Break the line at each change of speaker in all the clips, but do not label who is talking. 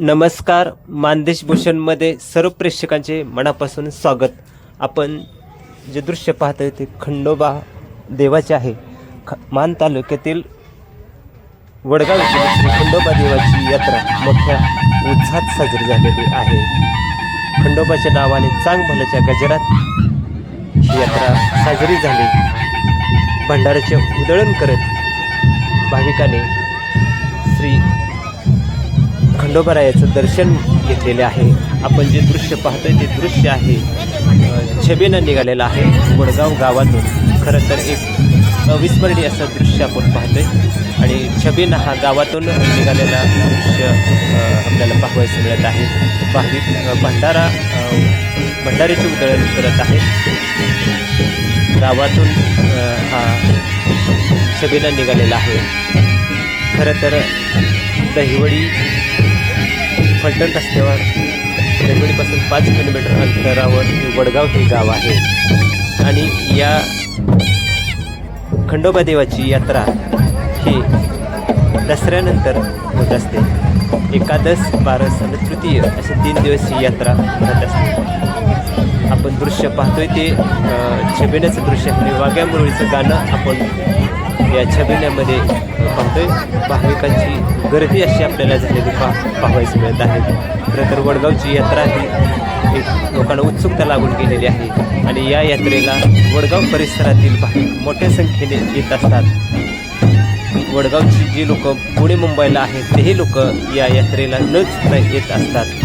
नमस्कार मानदेश भूषणमध्ये सर्व प्रेक्षकांचे मनापासून स्वागत. आपण जे दृश्य पाहतोय ते खंडोबा देवाचे आहे. ख मान तालुक्यातील वडगाव श्री खंडोबा देवाची यात्रा मोठ्या उत्साहात साजरी झालेली आहे. खंडोबाच्या नावाने चांग गजरात ही यात्रा साजरी झाली. भंडाऱ्याचे उदळण करत भाविकाने श्री खंडोबरायाचं दर्शन घेतलेले आहे. आपण जे दृश्य पाहतोय ते दृश्य आहे. छबीनं निघालेलं आहे वडगाव गावातून. खरं तर एक अविस्मरणीय असं दृश्य आपण पाहतोय. आणि छबीनं हा गावातून निघालेला दृश्य आपल्याला पाहावयास मिळत आहे. भाविक भंडारा अ, उधळण करत आहे. गावातून हा छबीनं निघालेला आहे. खरं तर दहिवडी फलटण रस्त्यावर दहिवडीपासून पाच किलोमीटर अंतरावर वडगाव हे गाव आहे. आणि या खंडोबा देवाची यात्रा ही दसऱ्यानंतर होत असते. एकादश बारस आणि तृतीय असे तीन दिवस ही यात्रा होत असते. आपण दृश्य पाहतोय ते छबिण्याचं दृश्य आणि वाघ्या मुरळीचं गाणं आपण या छबिण्यामध्ये पाहतोय. भाविकांची गर्दी अशी आपल्याला झालेली पा पाहावयास मिळत आहे. खरं तर वडगावची यात्रा ही एक लोकांना उत्सुकता लागून गेलेली आहे. आणि या यात्रेला वडगाव परिसरातील भाविक मोठ्या संख्येने येत असतात. वडगावची जी लोक पुणे मुंबईला आहेत तेही लोक या यात्रेला न चुकता येत असतात.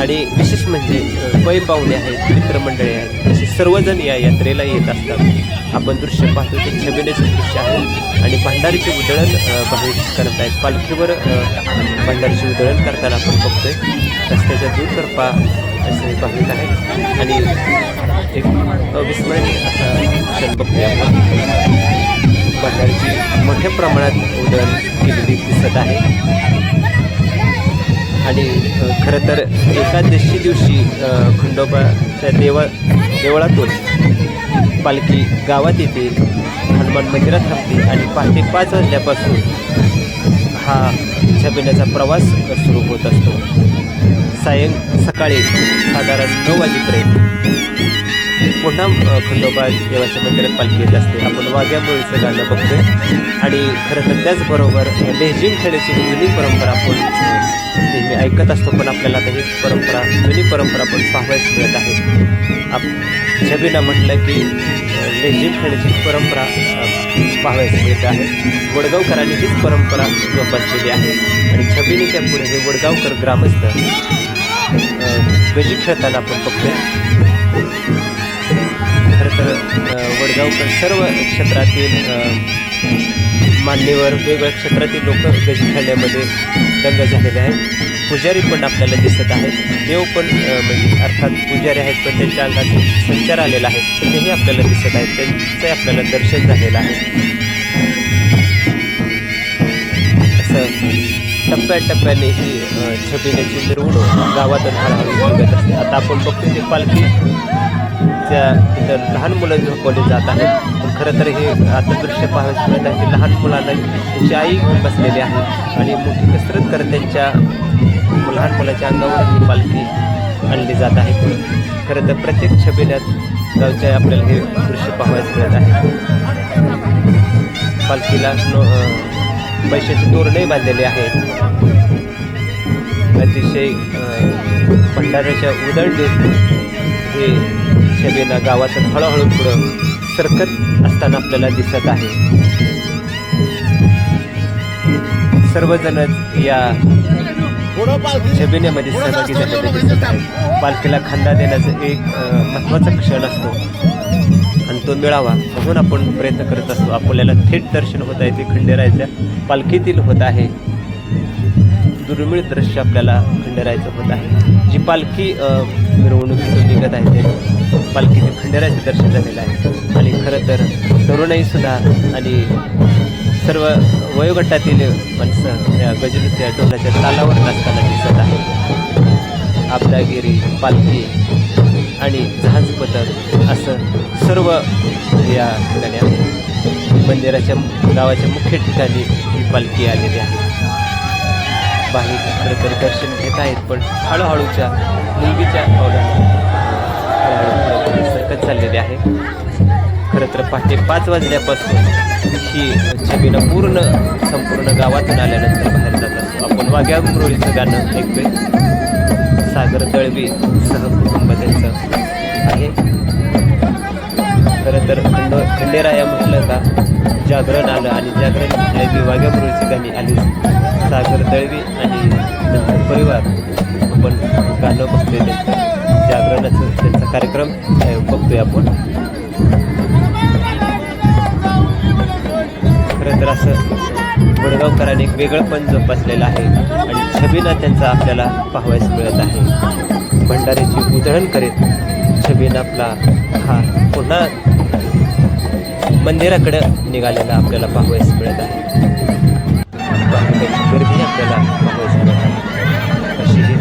आणि विशेष म्हणजे पै पाहुणे आहेत मित्रमंडळी आहेत असे सर्वजण या यात्रेला येत असतात. आपण दृश्य पाहतो ते छबिनेचे दृश्य आहे. आणि भांडारीचे उधळण भाविक करत आहेत पालखीवर भांडारीचे उदळण उधळण करताना आपण बघतोय. रस्त्याच्या दुतर्फा असे भाविक आहेत. आणि एक अविस्मरणीय असा क्षण बघतोय आपण. भांडारीची मोठ्या प्रमाणात उधळण केलेली दिसत आहे. आणि खरं तर एकादशी दिवशी खंडोबाच्या देवा देवळातून पालखी गावात येते हनुमान मंदिरात थांबते आणि पहाटे पाच वाजल्यापासून हा छबिण्याचा प्रवास सुरू होत असतो. सायं सकाळी साधारण नऊ वाजेपर्यंत पुन्हा खंडोबा देवाच्या मंदिरात पालखी येत असते. आपण वाघ्या मुळीचं गाणं बघतोय. आणि खरं तर त्याचबरोबर लेझिम खेळायची जुनी परंपरा आपण अ, ऐकत असतो पण आपल्याला आता ही परंपरा जुनी परंपरा पण पाहावयास मिळत आहे. आप छबीनं म्हटलं की लेझिम खेळची परंपरा अ, पाहावयास मिळत आहे. वडगावकरांनी हीच परंपरा जोपासलेली आहे. आणि छबिनीच्या पुढे हे वडगावकर ग्रामस्थ गजी खेळताना आपण बघतोय. खरं तर वडगावकर सर्व क्षेत्रातील मान्यवर वेगवेगळ्या क्षेत्रातील लोक गजी खेळण्यामध्ये दंग झालेले आहेत. पुजारी पण आपल्याला दिसत देव पण म्हणजे अर्थात पुजारी आहेत, पण त्यांच्या अंगात संचार आलेला आहे. तर तेही आपल्याला दिसत आहेत. त्यांचं आपल्याला दर्शन झालेलं आहे. असं टप्प्याटप्प्याने ही छबिण्याची मिरवणूक हळूहळू निघत असते. आता आपण बघतो ते पालखी त्या तिथं लहान मुलं झोपवली जात आहेत. खरं तर हे आता दृश्य पाहायचं मिळत आहे. लहान मुलांना त्यांची आई घेऊन बसलेली आहे आणि मोठी कसरत करत त्यांच्या लहान मुलाच्या अंगावर ही पालखी आणली जात आहे. खरं तर प्रत्येक छबिण्यात गावच्या आपल्याला हे दृश्य पाहायचं मिळत आहे. पालखीला नो पैशाचे तोरणही बांधलेले आहेत अतिशय भंडाऱ्याच्या उदळ देत हे छबीना गावातून हळूहळू पुढं सरकत असताना आपल्याला दिसत आहे. सर्वजण या छबिन्यामध्ये सहभागी झालेले दिसत आहे पालखीला खांदा देण्याचा एक महत्त्वाचा क्षण असतो. आणि तो मिळावा म्हणून आपण प्रयत्न करत असतो. आपल्याला थेट दर्शन होत आहे ते खंडेरायाच्या पालखीतील होत आहे. दुर्मिळ दृश्य आपल्याला खंडेरायचं होत आहे. जी पालखी मिरवणुकीतून निघत आहे ते पालखीतील खंडेरायचे दर्शन झालेलं आहे. खरं तर तरुणाईसुद्धा आणि सर्व वयोगटातील माणसं या गजनृत्या ढोलाच्या तालावर नाचताना दिसत आहे आपदागिरी पालखी आणि जहाज पथक असं सर्व या ठिकाणी मंदिराच्या गावाच्या मुख्य ठिकाणी ही पालखी आलेली आहे. बाहेर खरं तर दर्शन घेत आहेत पण हळूहळूच्या मुलगीच्या पावलाने हळूहळू सरकत चाललेली आहे. खरं तर पहाटे पाच वाजल्यापासून ही छबीनं पूर्ण संपूर्ण गावातून आल्यानंतर बाहेर जातात आपण वाघ्या मुरळीचं गाणं ऐकतोय. सागर दळवी सहकुटुंब त्यांचं आहे. खरं तर खंड खंडेराया म्हटलं का जागरण आलं आणि जागरण दळवी वाघ्या मुरळीची गाणी आली. सागर दळवी आणि नंतर परिवार. आपण गाणं बघतोय त्यांचं जागरणाचं त्यांचा कार्यक्रम बघतोय आपण. खरं तर असं गुडगावकरांनी एक वेगळं पण जोपासलेलं आहे. आणि छबीना त्यांचा आपल्याला पाहावयास मिळत आहे. भंडाऱ्याची उधळण करीत छबीन आपला हा पुन्हा मंदिराकडं निघालेला आपल्याला पाहावयास मिळत आहे. भाविकांची गर्दी आपल्याला पाहावयास मिळत आहे. अशी ही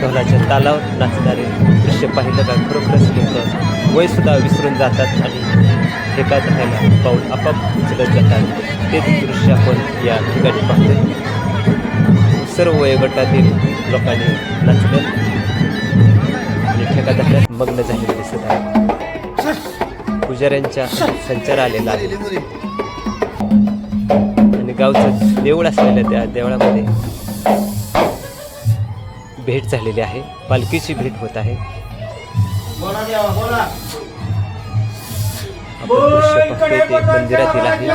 ढोलाच्या तालावर नाचणारे दृश्य पाहिलं का खरोखरच लोक वयसुद्धा विसरून जातात आणि एकाच राहायला पाऊल आपाप उचलत जातात. तेच दृश्य आपण या ठिकाणी पाहतो. सर्व वयोगटातील लोकांनी नाचलं. आणि ठेका धरण्यात मग्न झालेले दिसत आहे. पुजाऱ्यांच्या संचार आलेला आहे. आणि गावचं देऊळ असलेलं त्या देवळामध्ये भेट झालेली आहे. पालखीची भेट होत आहे. मंदिरातील आहे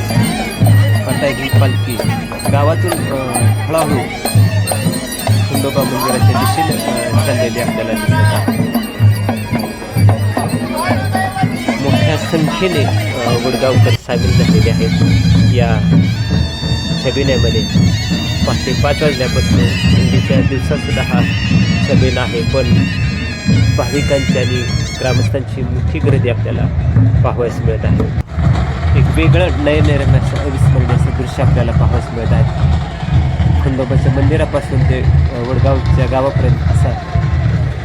पाहताय ही पालखी गावातून अं, हळूहळू खंडोबा मंदिराच्या दिशेने अं, चाललेली आपल्याला दिसत आहे मोठ्या संख्येने अ, वडगावकर सामील झालेले आहेत या छबिन्यामध्ये पहाटे पाच वाजल्यापासून थंडीच्या दिवसातसुद्धा हा छबिना आहे. पण भाविकांची आणि ग्रामस्थांची मोठी गर्दी आपल्याला पाहावयास मिळत आहे. एक वेगळं नयनरम्य असं अविस्मरणीय असं दृश्य आपल्याला पाहावयास मिळत आहे. खंडोबाच्या मंदिरापासून ते वडगावच्या गावापर्यंत असा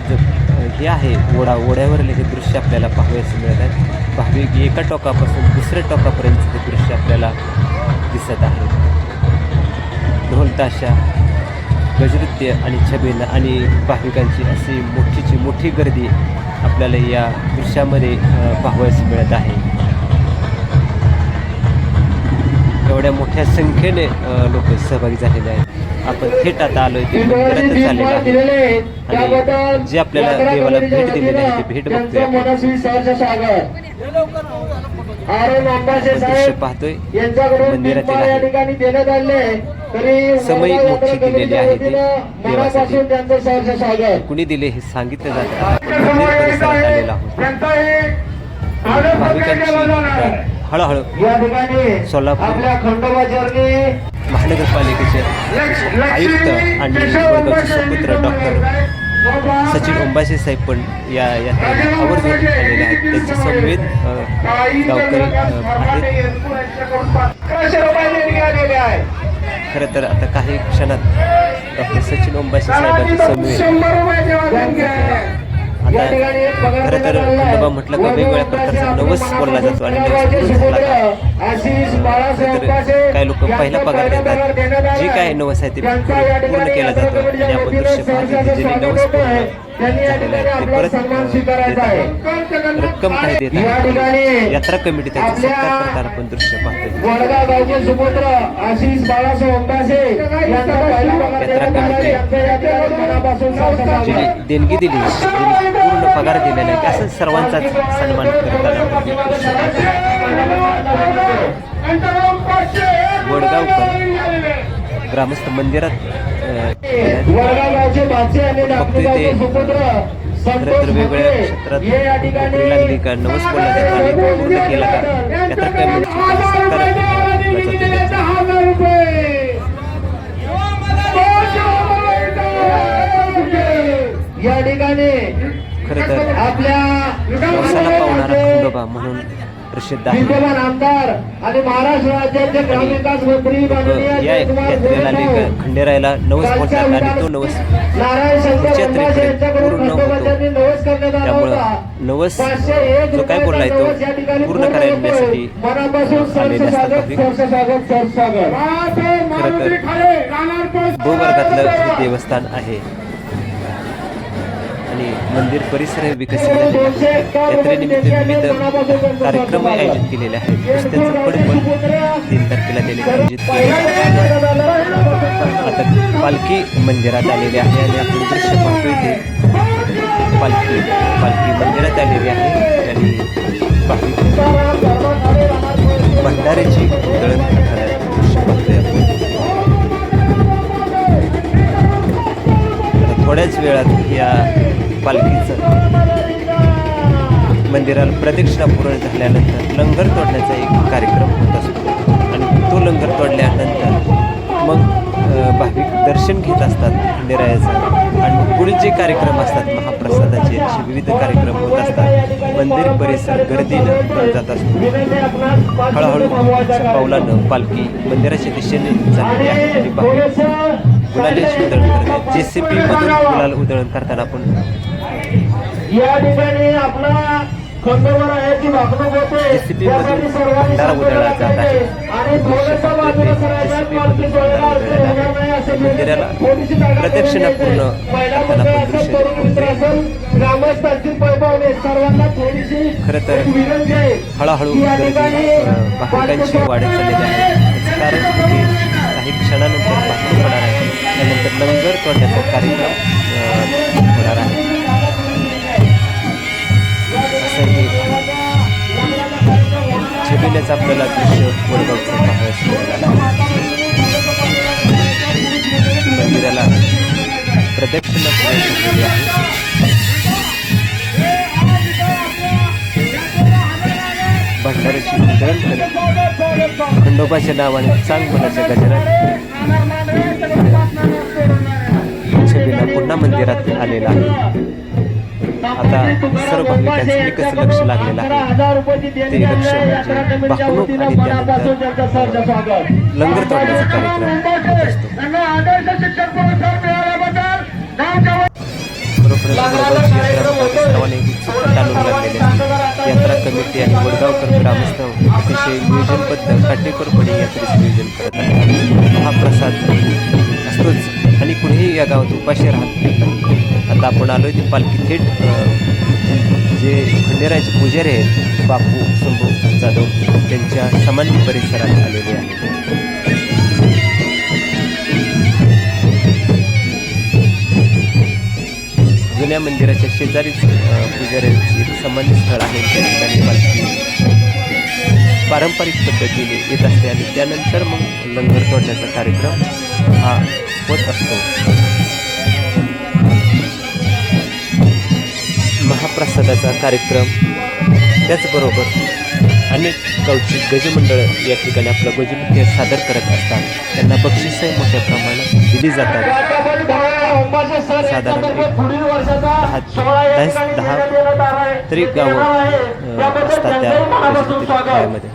जो हे आहे ओढा ओढ्यावरील हे दृश्य आपल्याला पाहावयास मिळत आहे. भाविक एका टोकापासून दुसऱ्या टोकापर्यंत ते दृश्य आपल्याला दिसत आहे. ढोल ताशा गजनृत्य आणि छबिन आणि भाविकांची अशी मोठीची मोठी गर्दी आपल्याला या दृश्यामध्ये पाहावयास मिळत आहे. एवढ्या मोठ्या संख्येने लोक सहभागी झालेले आहेत. आपण थेट आता आलोय ते मंदिरातच आलेलो आहे. आणि जे आपल्याला देवाला भेट दिलेली आहे ते भेट बघतोय दृश्य पाहतोय.
यांच्याकडून
मंदिरातील आहे. समय मोठी दिलेली आहे ती देवासाठी. कुणी दिले हे सांगितलं जातं परिसरात आलेलो आहोत. भाविकांची हळूहळू. सोलापूर.
आपल्या खंडोबा चरणी
महानगरपालिकेचे आयुक्त आणि वडगावचे सुपुत्र डॉक्टर सचिन ओंबाशे साहेब पण या यात्रेला आवर्जून आलेले आहेत. त्यांचे समवेत गावकरी आहेत. खरं तर आता काही क्षणात डॉक्टर सचिन ओंबाशे साहेबांचे समवेत
आता
खरं तर खंडोबा म्हटलं का वेगवेगळ्या प्रकारचा नवस बोलला जातो आणि नवस बोलला
जातो.
काही लोक पहिला पगार देतात जे काय
आहे.
नवस आहे ते पूर्ण केला जातो
यात्रा
आणि आपण दृश्य पाहतो नवस पूर्ण झालेलं आहे ते परत. रक्कम काही देत आहे यात्रा कमिटी त्याचा सत्कार करताना आपण दृश्य
पगार
यात्रा. कमिटी. देणगी दिली पूर्ण पगार दिलेला आहे असं सर्वांचाच सन्मान करताना आपण दृश्य पाहतोय. वडगावकर ग्रामस्थ मंदिरात अ,
वडगाव गावचे भाचे आणि
बघतोय
नागपूर
ते
गावचे सुपुत्र
खरं तर
संतोष
वेगवेगळ्या क्षेत्रात नोकरी लागली का? नवस पूर्ण केला का? केला जातो.
या ठिकाणी
खरं तर
आपल्या
पावणारा खंडोबा म्हणून प्रसिद्ध आहे.
आणि महाराष्ट्र राज्याचे ग्रामविकास मंत्री
या यात्रेला. खंडेरायाला नवस बोलतात आणि तो नवस पूर्ण होतो. त्यामुळं नवस जो काय बोललाय तो पूर्ण करण्यासाठी आलेले असतात खरं तर भूवर्गातलं देवस्थान आहे. आणि मंदिर परिसर विकसित झाले यात्रेनिमित्त विविध कार्यक्रम आयोजित केलेले आहेत. रस्त्याचं पडपण तीन तारखेला त्यांनी आयोजित केले आता पालखी मंदिरात आलेली आहे आणि आपण दृश्य पाहतो इथे पालखी पालखी मंदिरात आलेली आहे आणि भाविक भंडाऱ्याची दळण दृश्य पाहतोय आपण. थोड्याच वेळात या पालखीचं मंदिराला प्रदक्षिणा पूर्ण झाल्यानंतर लंगर तोडण्याचा एक कार्यक्रम होत असतो. आणि तो लंगर तोडल्यानंतर मग भाविक दर्शन घेत असतात खंडेरायाचं. आणि पुढील जे कार्यक्रम असतात महाप्रसादाचे असे विविध कार्यक्रम होत असतात. मंदिर परिसर गर्दीनं जात असतो. हळूहळू पावलानं पालखी मंदिराच्या दिशेने चाललेली आहे. आणि भाविक गुलालाची उधळण करतात. जे सी पी मधून गुलाल उधळण करताना आपण
या ठिकाणी आपला खंडोबा आहे ती वागणूक होते. त्यासाठी सर्वांनी. आणि थोडंसं बाजूला अडचण होणार नाही असं थोडीशी जागा. महिला मंडळ असेल, तरुण मित्र असेल, ग्रामस्थ असतील पैपावले सर्वांना थोडीशी विनंती आहे
हळूहळू
की या ठिकाणी
भाविकांची वाढत चाललेली आहे. कारण काही क्षणानंतर भाषण होणार आहे. त्यानंतर लंगर तोडण्याचा कार्यक्रम होणार आहे. पहिलेच आपल्याला दृश्य वडगावचं पाहायला मंदिराला प्रदक्षिणा पूर्ण आहे भंडाऱ्याची उधळण करीत खंडोबाच्या नावाने चांगपणाच्या गजरात छबिला पुन्हा मंदिरात आलेला आहे. आता सर्व भाविकांचं एकच लक्ष लागलेलं आहे? ते लक्ष म्हणजे वाहतूक आणि त्यानंतर लंगर तोडण्याचा कार्यक्रम असतो. यात्रा सर्वांनी उत्सुकता ताणून आहे. यात्रा कमिटी आणि वडगावकर ग्रामस्थ अतिशय नियोजनबद्ध काटेकोरपणे यात्रेचं नियोजन करत आहे हा प्रसाद असतोच आणि कुठेही या गावात उपाशी राहत नाही. आता आपण आलो आहे ते पालखी थेट जे खंडेरायचे पुजारी आहेत बापू संभू जाधव त्यांच्या समाधी परिसरात आलेले आहे जुन्या मंदिराच्या शेजारीच पुजाऱ्यांची सामान्य समाधी स्थळ आहे. त्या ठिकाणी पालखी पारंपरिक पद्धतीने येत असते आणि त्यानंतर मग लंगर तोडण्याचा कार्यक्रम हा होत असतो. महाप्रसादाचा कार्यक्रम त्याचबरोबर अनेक गावची गजमंडळ या ठिकाणी आपलं गजनृत्य सादर करत असतात. त्यांना बक्षिसही मोठ्या प्रमाणात दिली जातात. साधारण दहा दहा. तरी गावं असतात त्या
मनापासून
गजनीतील
स्वागत.
खेळामध्ये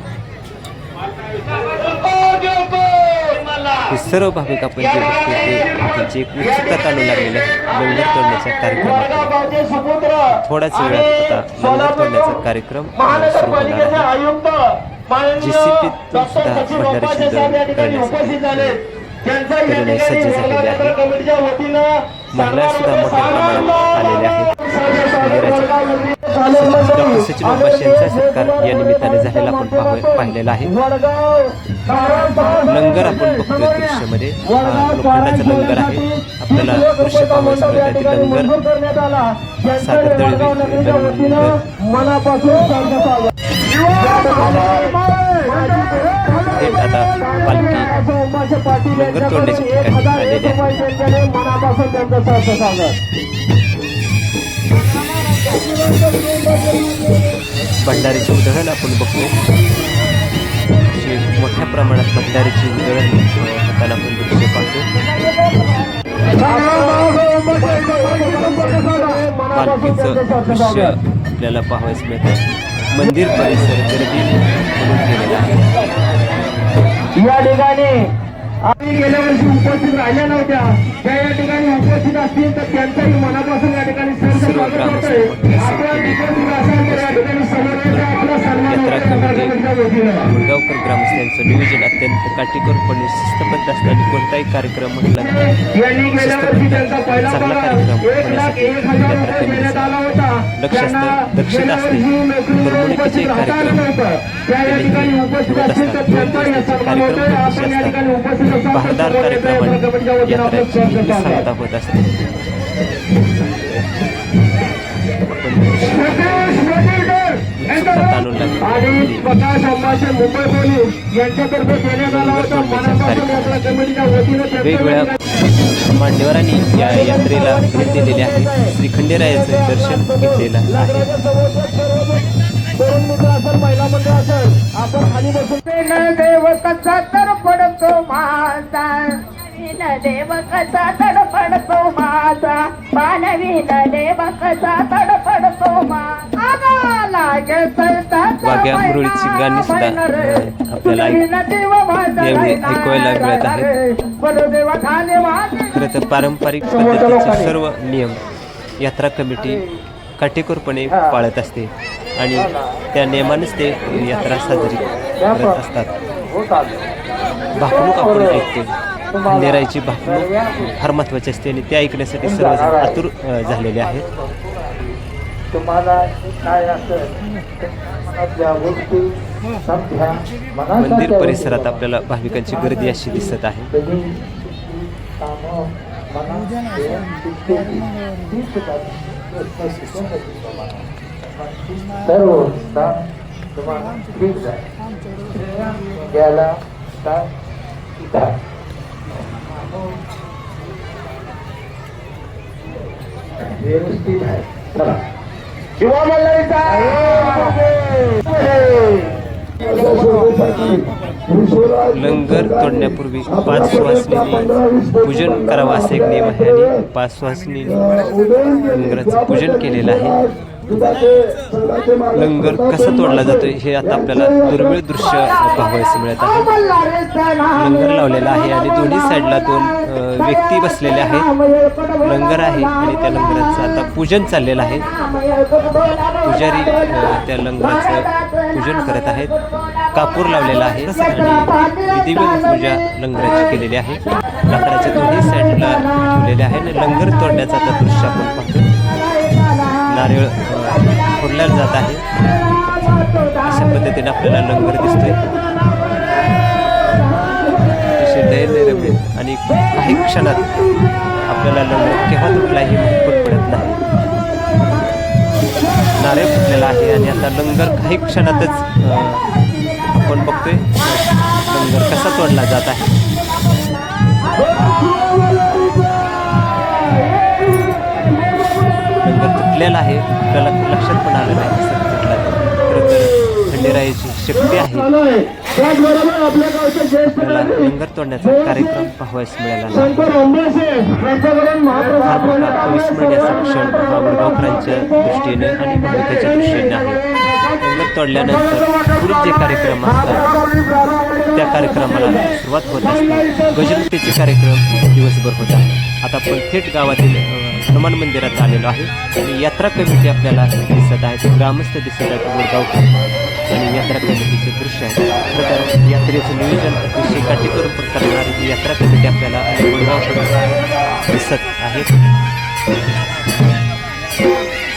हे सर्व भाविक आपण जे बघतो ते त्यांची एक उत्सुकता ताणू लागलेली आहे. लंगर तोडण्याच्या कार्यक्रमात
गावचे समुद्र
थोड्याच वेळात आता लंगर तोडण्याचा कार्यक्रम सुरू होणार आहे. तून
डॉक्टर
सुद्धा भंडारी करण्यासाठी.
उपस्थित झाले त्यांचं या
तरुणाई
ठिकाणी
सज्ज झालेली आहे.
वडगाव कमिटीच्या वतीनं
महिला सुद्धा मोठ्या प्रमाणात आलेल्या आहेत. डॉक्टर सचिन यांचा सत्कार या निमित्ताने झालेला आपण पाह- पाहिलेला आहे. लंगर आपण बघतोय दृश्यामध्ये. लोखंडाचा लंगर आहे. आपल्याला दृश्य पाहावयास मिळतं. ते लंगर. सागर दळवी लंगर थेट आता पालखी लंगर तोडण्याच्या ठिकाणी आलेली आहे.
मनापासून
भंडारीची उधळण आपण बघतो. मोठ्या प्रमाणात भंडारीची उधळण हाताला आपण दृश्य पाहतो. पालखीचं दृश्य आपल्याला पाहावयास मिळतं. मंदिर परिसर गर्दी म्हणून केलेला आहे.
या ठिकाणी आम्ही गेल्या वर्षी उपस्थित राहिल्या नव्हत्या त्या या ठिकाणी उपस्थित असतील तर त्यांचंही मनापासून या ठिकाणी
सर्व
स्वागत होतंय. आपण उपस्थित असाल तर या ठिकाणी समोरचा आपला सन्मान.
मुळगावकर ग्रामस्थांचं नियोजन अत्यंत काटेकोरपणे शिस्तबद्ध असताना कोणताही कार्यक्रम म्हटला की
यांनी गेल्या वर्षी त्यांचा पहिला
चांगला कार्यक्रम होण्यासाठी यात्रा लक्ष असतं,
गेल्या
असते. कार्यक्रम.
त्या या ठिकाणी उपस्थित असतील तर सन्मान.
कार्यक्रम
आपण या ठिकाणी उपस्थित
होत असते उत्सुकता ताणून लागली.
आणि स्वतः संभाषण मुंबई पोलीस यांच्यातर्फे देण्यात आला होता. मनापासून यात्रा कमिटीच्या वतीनं त्यांचं
वेगवेगळ्या मान्यवरांनी या यात्रेला भेट दिलेली आहे. श्री खंडेरायाचं दर्शन घेतलेलं आहे.
असेल आपण खाली बसून देव कसा तर पडतो माझा.
देव कसा माझा. देव कसा
मुरळीची गाणी सुद्धा, आपल्याला यावेळी ऐकवायला मिळत आहेत. खरं तर पारंपरिक पद्धतीचे सर्व नियम यात्रा कमिटी काटेकोरपणे पाळत असते. आणि त्या नियमानेच ते यात्रा साजरी करत असतात भाकणूक आपण ऐकतो खंडेरायाची भाकणूक फार महत्त्वाची असते आणि ते ऐकण्यासाठी सर्वजण आतुर झालेले आहेत
तुम्हाला काय
मंदिर परिसरात आपल्याला भाविकांची गर्दी अशी दिसत आहे
कामं मनात सर्व काम तुम्हाला ठीक जाईल गेला व्यवस्थित आहे चला। युवा
लंगर तोडण्यापूर्वी पाच सुवासनीने पूजन करावं असा एक नियम आहे आणि पाच सुवासनीने लंगराचं पूजन केलेलं आहे. लंगर कसा तोडला जातोय हे आता आपल्याला दुर्मिळ दृश्य पाहावयास मिळत आहे. लंगर लावलेला आहे आणि दोन्ही साईडला दोन व्यक्ती बसलेल्या आहेत. लंगर आहे आणि त्या लंगराचं आता पूजन चाललेलं आहे. पुजारी त्या लंगराचं पूजन करत आहेत. कापूर लावलेला आहे आणि विधिवत पूजा लंगराची केलेली आहे. लाकडाच्या दोन्ही साईडला ठेवलेले आहे आणि लंगर तोडण्याचं आता दृश्य आपण पाहतो नारळ अ, जात आहे. अशा पद्धतीने आपल्याला लंगर दिसतोय. अतिशय आणि काही क्षणात आपल्याला लंगर केव्हा तुटलाही हे पडत नाही. नारळ फुटलेला आहे आणि आता लंगर काही क्षणातच आपण बघतोय लंगर कसा तोडला जात आहे. लंगर आहे. त्याला लक्षात पण आलं नाही कसं तुटला खरं तर खंडेरायाची शक्ती आहे.
त्याचबरोबर
लंगर तोडण्याचा कार्यक्रम पाहावयास मिळाला नाही. अविस्मरणीय क्षण हा वडगावकरांच्या दृष्टीने आणि भाविकाच्या दृष्टीने आहे लंगर तोडल्यानंतर पुढील जे कार्यक्रम असतात त्या कार्यक्रमाला सुरुवात होत असते गजमुक्तीचे कार्यक्रम दिवसभर होत आहे आता आपण थेट गावातील हनुमान मंदिरात आलेलो आहे. आणि यात्रा कमिटी आपल्याला दिसत आहे. ते ग्रामस्थ दिसत आहेत वडगावकर आणि यात्रा कमिटीचे दृश्य आहे. तर यात्रेचं नियोजन अतिशय काटेकोर करणारी ही यात्रा कमिटी आपल्याला वडगावकर दिसत आहे.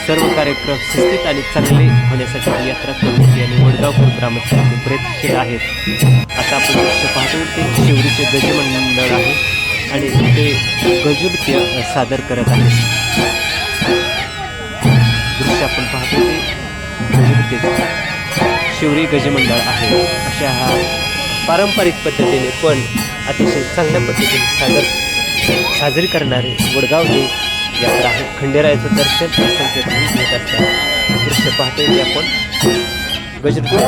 सर्व कार्यक्रम शिस्तीत आणि चांगले होण्यासाठी यात्रा कमिटी आणि वडगावपूर ग्रामस्थांचे प्रयत्नशील आहेत. आता आपण दृश्य पाहतो. ते शिवरीचे गजमंडळ आहे. आणि ते गजनृत्य सादर करत आहेत. दृश्य आपण पाहतो ते गजनृत्य शिवरी गजमंडळ आहे. अशा हा पारंपरिक पद्धतीने पण अतिशय चांगल्या पद्धतीने सादर साजरी करणारे वडगाव ही यात्रा आहे. खंडेरायाचं दर्शन असंख्य घेत असतात. दृश्य पाहतोय ते आपण. गजनृत्य